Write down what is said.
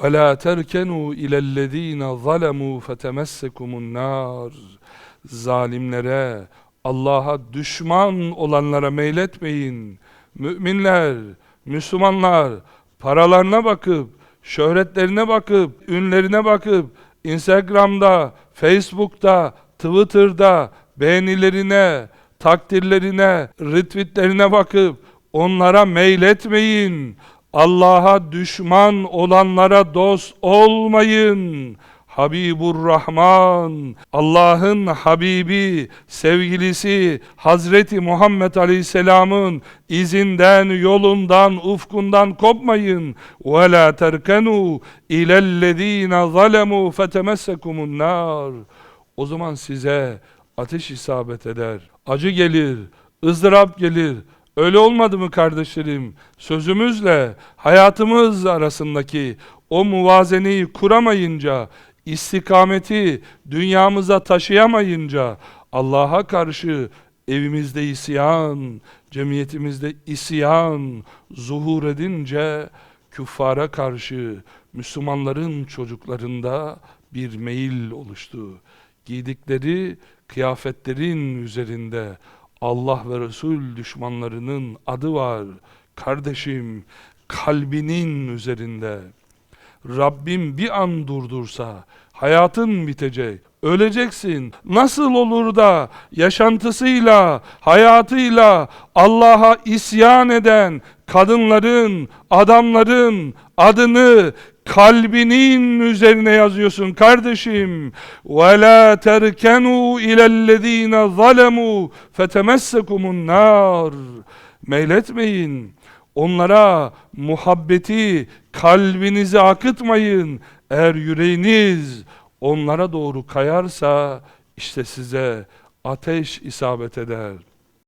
وَلَا تَرْكَنُوا اِلَى الَّذ۪ينَ ظَلَمُوا فَتَمَسَّكُمُ النَّارِ Zalimlere, Allah'a düşman olanlara meyletmeyin. Müminler, Müslümanlar paralarına bakıp, şöhretlerine bakıp, ünlerine bakıp, Instagram'da, Facebook'ta, Twitter'da beğenilerine, takdirlerine, retweetlerine bakıp onlara meyletmeyin. Allah'a düşman olanlara dost olmayın. Habibur Rahman, Allah'ın Habibi, sevgilisi Hazreti Muhammed Aleyhisselam'ın izinden, yolundan, ufkundan kopmayın. Ve la terkenu ilellezine zalemu fetemessekumun nar. O zaman size ateş isabet eder, acı gelir, ızdırap gelir, Öyle olmadı mı kardeşlerim? Sözümüzle hayatımız arasındaki o muvazeneyi kuramayınca, istikameti dünyamıza taşıyamayınca, Allah'a karşı evimizde isyan, cemiyetimizde isyan zuhur edince, küffara karşı Müslümanların çocuklarında bir meyil oluştu. Giydikleri kıyafetlerin üzerinde Allah ve Resul düşmanlarının adı var. Kardeşim, kalbinin üzerinde. Rabbim bir an durdursa, hayatın bitecek. Öleceksin. Nasıl olur da yaşantısıyla, hayatıyla Allah'a isyan eden kadınların, adamların adını kalbinin üzerine yazıyorsun kardeşim. وَلَا تَرْكَنُوا اِلَى الَّذ۪ينَ ظَلَمُوا فَتَمَسَّكُمُ النَّارِ Meyletmeyin. Onlara muhabbeti kalbinize akıtmayın. Eğer yüreğiniz onlara doğru kayarsa işte size ateş isabet eder.